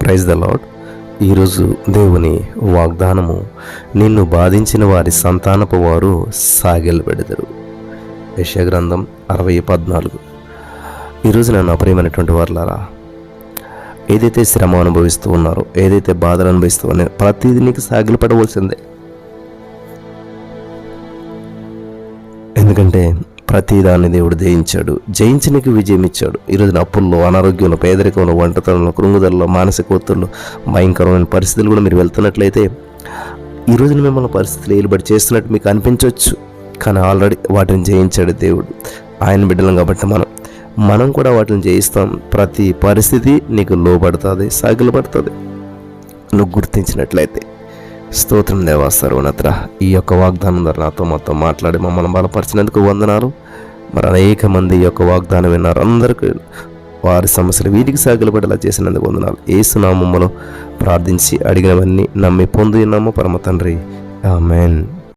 Praise the lord ఈరోజు దేవుని వాగ్దానము నిన్ను బాధించిన వారి సంతానపు వారు సాగిలు పెడతారు యశగ్రంథం అరవై పద్నాలుగు. ఈరోజు నన్ను అప్రియమైనటువంటి వారులారా ఏదైతే శ్రమ అనుభవిస్తూ ఉన్నారో ఏదైతే బాధలు అనుభవిస్తూ ఉన్నారో ప్రతిదీ నీకు సాగిలు పడవలసిందే ఎందుకంటే ప్రతిదాన్ని దేవుడు జయించాడు. జయించినకి విజయం ఇచ్చాడు ఈరోజు అప్పుల్లో అనారోగ్యంలో పేదరికంలో వంటతనంలో కృంగుదలలో మానసిక ఒత్తిళ్ళు భయంకరమైన పరిస్థితులు కూడా మీరు వెళ్తున్నట్లయితే ఈ రోజున మిమ్మల్ని పరిస్థితులు ఏలుబడి చేస్తున్నట్టు మీకు అనిపించవచ్చు. కానీ ఆల్రెడీ వాటిని జయించాడు దేవుడు. ఆయన బిడ్డలం కాబట్టి మనం మనం కూడా వాటిని జయిస్తాం. ప్రతి పరిస్థితి నీకు లోబడుతుంది సాగిలపడుతుంది. నువ్వు గుర్తించినట్లయితే. స్తోత్రం దేవా సర్వనత్ర ఈ యొక్క వాగ్దానం ద్వారా నాతో మొత్తం మాట్లాడి మమ్మల్ని బలపరిచినందుకు వందనాలు. మరి అనేక మంది యొక్క వాగ్దానం విన్నారు. అందరికీ వారి సమస్యలు వీటికి సాగిలపడేలా చేసినందుకు వందనాలు. ఏసునామమ్మలో ప్రార్థించి అడిగినవన్నీ నమ్మి పొంది పరమ తండ్రి. ఆమెన్.